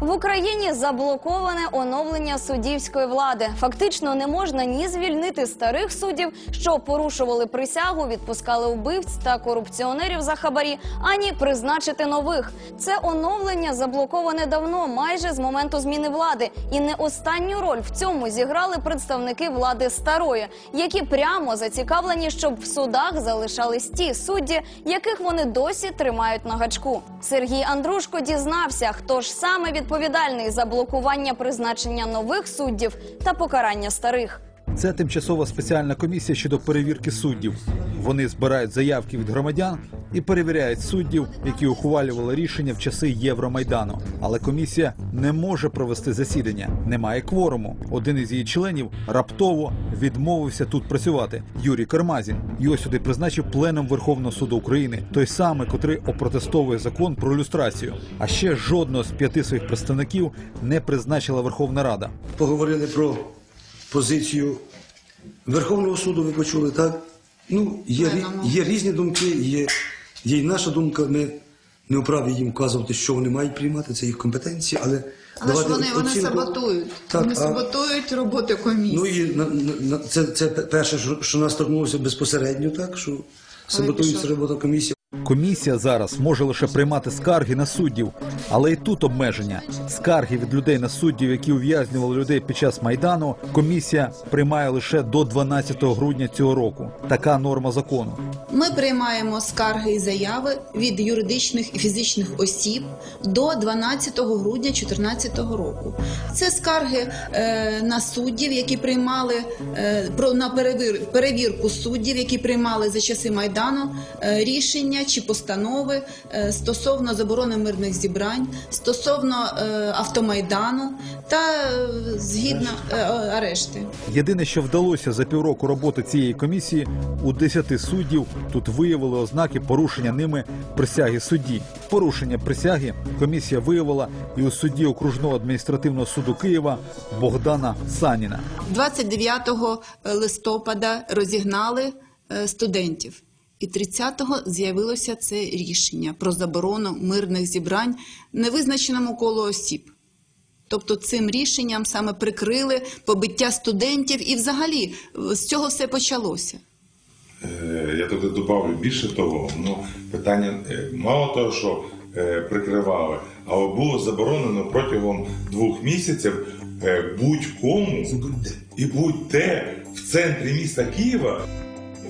В Україні заблоковане оновлення суддівської влади. Фактично не можна ні звільнити старих суддів, що порушували присягу, відпускали вбивць та корупціонерів за хабарі, ані призначити нових. Це оновлення заблоковане давно, майже з моменту зміни влади. І не останню роль в цьому зіграли представники влади старої, які прямо зацікавлені, щоб в судах залишались ті судді, яких вони досі тримають на гачку. Сергій Андрушко дізнався, хто ж саме відповідальний за блокування призначення нових суддів та покарання старих. Це тимчасова спеціальна комісія щодо перевірки суддів. Вони збирають заявки від громадян і перевіряють суддів, які ухвалювали рішення в часи Євромайдану. Але комісія не може провести засідання, немає кворуму. Один із її членів раптово відмовився тут працювати. Юрій Кармазін його сюди призначив пленом Верховного суду України, той самий, котрий опротестовує закон про люстрацію. А ще жодного з п'яти своїх представників не призначила Верховна Рада. поговорили про позицію Верховного суду, ви почули, так? Ну, є, рі- є різні думки, є, є й наша думка. Ми не вправі їм вказувати, що вони мають приймати, це їх компетенції, але, Але ж вони, вони оцінку. саботують. Так, вони а- саботують роботи комісії. Ну і на, на, на- це, це перше, що, що нас торкнулося безпосередньо, так, що саботується робота комісії. Комісія зараз може лише приймати скарги на суддів, але і тут обмеження. Скарги від людей на суддів, які ув'язнювали людей під час майдану. Комісія приймає лише до 12 грудня цього року. Така норма закону. Ми приймаємо скарги і заяви від юридичних і фізичних осіб до 12 грудня 2014 року. Це скарги е, на суддів, які приймали е, про на перевір, перевірку суддів, які приймали за часи майдану е, рішення чи постанови е, стосовно заборони мирних зібрань, стосовно е, автомайдану та е, згідно арешти. Єдине, що вдалося за півроку роботи цієї комісії, у 10 суддів тут виявили ознаки порушення ними присяги судді. Порушення присяги комісія виявила і у судді окружного адміністративного суду Києва Богдана Саніна. 29 листопада розігнали студентів. І 30-го з'явилося це рішення про заборону мирних зібрань невизначеному колу осіб. Тобто цим рішенням саме прикрили побиття студентів, і взагалі е, з цього все почалося. Е, Я туди добавлю більше того, ну питання е, мало того, що е, прикривали, але було заборонено протягом двох місяців е, будь-кому і будь-де в центрі міста Києва,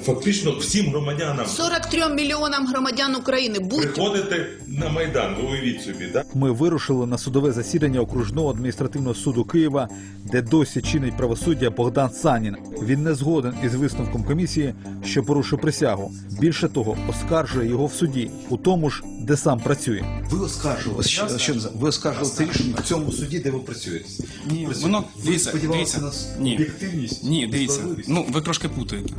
фактично всім громадянам 43 мільйонам громадян України будь приходити на майдан. Ви уявіть собі, так? Ми вирушили на судове засідання окружного адміністративного суду Києва, де досі чинить правосуддя Богдан Санін. Він не згоден із висновком комісії, що порушив присягу. Більше того, оскаржує його в суді, у тому ж, де сам працює. Ви оскаржували що, що ви оскаржували це рішення в цьому суді, де ви працюєте. Ні, воно ви дивіться, на Ні. об'єктивність, Ні, дивіться. Ну ви трошки путаєте.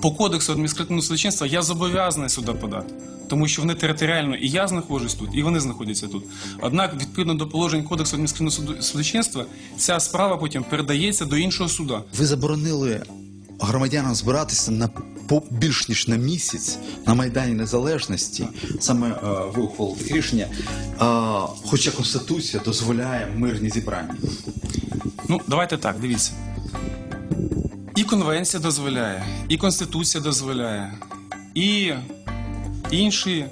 По кодексу адміністративного судочинства я зобов'язаний сюди подати, тому що вони територіально і я знаходжусь тут, і вони знаходяться тут. Однак, відповідно до положень кодексу адміністративного судочинства, ця справа потім передається до іншого суда. Ви заборонили громадянам збиратися на по більш ніж на місяць на майдані незалежності. Саме е, ви ухвалили рішення. Е, хоча конституція дозволяє мирні зібрання. Ну, давайте так, дивіться. І конвенція дозволяє, і конституція дозволяє, і інші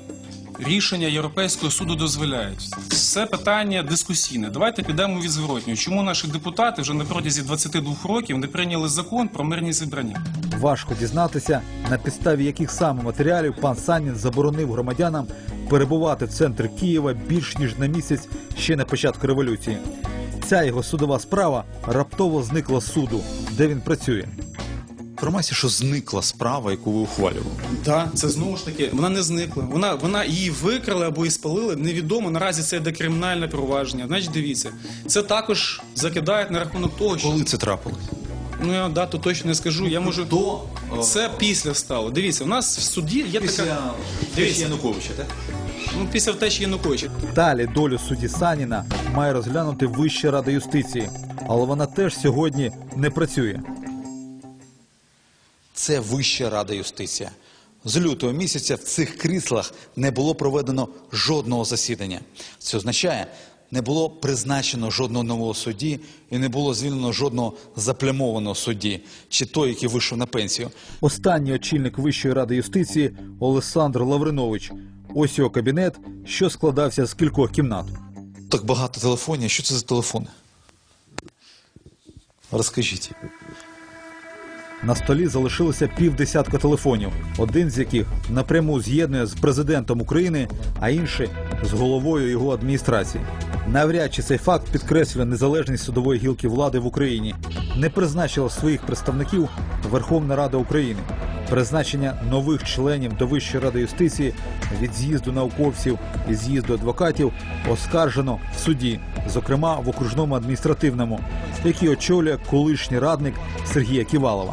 рішення Європейського суду дозволяють. Це питання дискусійне. Давайте підемо від зворотнього. Чому наші депутати вже на протязі 22 років не прийняли закон про мирні зібрання? Важко дізнатися, на підставі яких саме матеріалів пан Санін заборонив громадянам перебувати в центрі Києва більш ніж на місяць ще на початку революції. Ця його судова справа раптово зникла з суду, де він працює. Інформація, що зникла справа, яку ви ухвалювали. Так, це знову ж таки, вона не зникла. Вона, вона її викрали або і спалили. Невідомо. Наразі це йде кримінальне провадження. Значить, дивіться, це також закидають на рахунок того, що Коли це трапилось? ну я дату точно не скажу. Я можу До це після стало. Дивіться, у нас в суді є така Дивіться. Януковича, так? Ну, після втечі Януковича. Далі долю судді Саніна має розглянути Вища рада юстиції, але вона теж сьогодні не працює. Це Вища рада юстиція. З лютого місяця в цих кріслах не було проведено жодного засідання. Це означає, не було призначено жодного нового судді і не було звільнено жодного заплямованого судді, чи той, який вийшов на пенсію. Останній очільник Вищої ради юстиції Олександр Лавринович. Ось його кабінет, що складався з кількох кімнат. Так багато телефонів. Що це за телефони? Розкажіть. На столі залишилося півдесятка телефонів, один з яких напряму з'єднує з президентом України, а інший з головою його адміністрації. Навряд чи цей факт підкреслює незалежність судової гілки влади в Україні. Не призначила своїх представників Верховна Рада України. Призначення нових членів до Вищої ради юстиції від з'їзду науковців і з'їзду адвокатів оскаржено в суді, зокрема в окружному адміністративному, який очолює колишній радник Сергія Ківалова.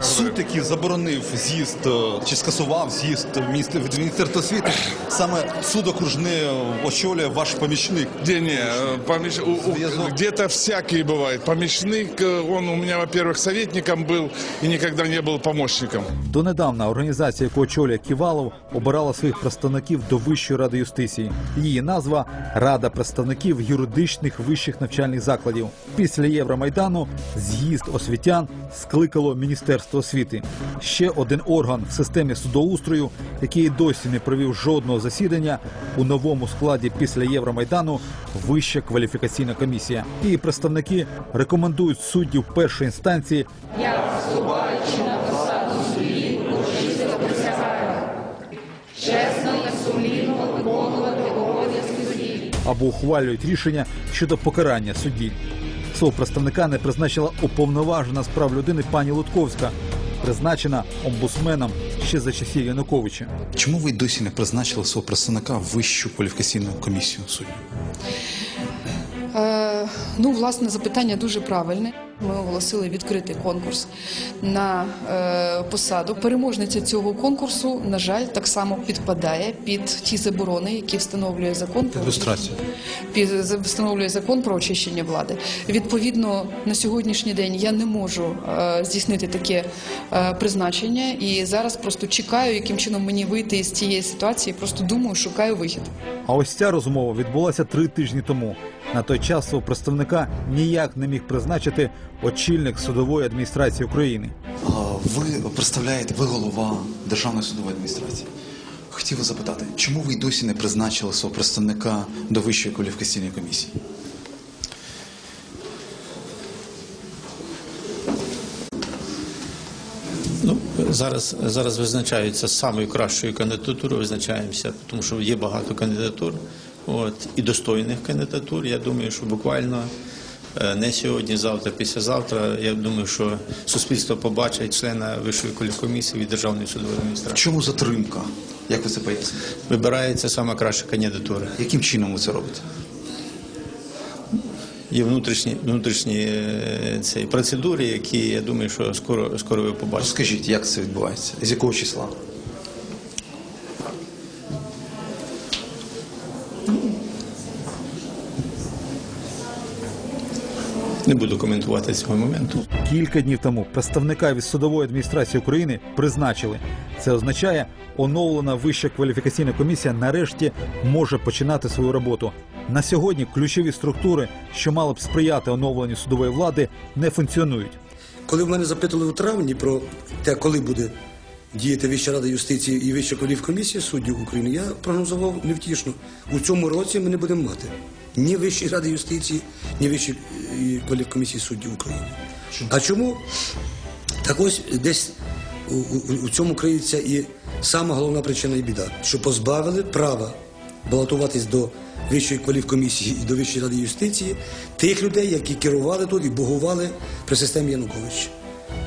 Суд, який заборонив з'їзд е, чи скасував з'їзд міністр- освіти, саме суд окружний е, очолює ваш помічник. Не, не, э, помещ- у- у- Связок. где-то всякий бывает. Помощник, э, он у меня, во-первых, советником был и никогда не был помощником. Донедавна організація, яку очолює Ківалов, обирала своїх представників до Вищої ради юстиції. Її назва Рада представників юридичних вищих навчальних закладів. Після Євромайдану з'їзд освітян скликало Міністерство освіти. Ще один орган в системі судоустрою, який і досі не провів жодного засідання у новому складі після Євромайдану. Вища кваліфікаційна комісія. Її представники рекомендують суддів першої інстанції або ухвалюють рішення щодо покарання судді. Свого представника не призначила уповноважена з прав людини пані Лутковська, призначена омбусменом ще за часів Януковича. Чому ви досі не призначили свого представника в вищу кваліфікаційну комісію суддів? Е, ну, власне, запитання дуже правильне. Ми оголосили відкритий конкурс на е, посаду. Переможниця цього конкурсу, на жаль, так само підпадає під ті заборони, які встановлює закон про під, встановлює закон про очищення влади. Відповідно, на сьогоднішній день я не можу е, здійснити таке е, призначення, і зараз просто чекаю, яким чином мені вийти із цієї ситуації. Просто думаю, шукаю вихід. А ось ця розмова відбулася три тижні тому. На той час свого представника ніяк не міг призначити очільник судової адміністрації України. Ви представляєте, ви голова Державної судової адміністрації. Хотів запитати, чому ви й досі не призначили свого представника до вищої кваліфікаційної комісії? Ну, зараз, зараз визначаються самою кращою кандидатурою, визначаємося, тому що є багато кандидатур, от, і достойних кандидатур. Я думаю, що буквально е, не сьогодні, завтра, післязавтра, я думаю, що суспільство побачить члена Вищої кваліфкомісії від Державної судової адміністрації. Чому затримка? Як ви це поясните? Вибирається сама краща кандидатура. Яким чином ви це робите? Є внутрішні, внутрішні е, ці процедури, які я думаю, що скоро, скоро ви побачите. Розкажіть, як це відбувається? З якого числа? Не буду коментувати цього моменту. Кілька днів тому представника від судової адміністрації України призначили. Це означає, оновлена вища кваліфікаційна комісія нарешті може починати свою роботу. На сьогодні ключові структури, що мали б сприяти оновленню судової влади, не функціонують. Коли в мене запитували у травні про те, коли буде діяти Вища рада юстиції і Вища кваліфкомісія суддів України, я прогнозував невтішно. У цьому році ми не будемо мати ні Вищої ради юстиції, ні Вищої е, кваліфкомісії суддів України. А чому? Так ось десь у, у, у цьому криється і сама головна причина і біда, що позбавили права балотуватись до Вищої кваліфкомісії і до Вищої ради юстиції тих людей, які керували тут і богували при системі Януковича.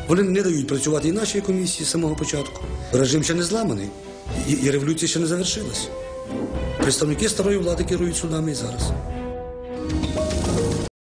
Вони не дають працювати і нашій комісії з самого початку. Режим ще не зламаний, і, революція ще не завершилась. Представники старої влади керують судами і зараз.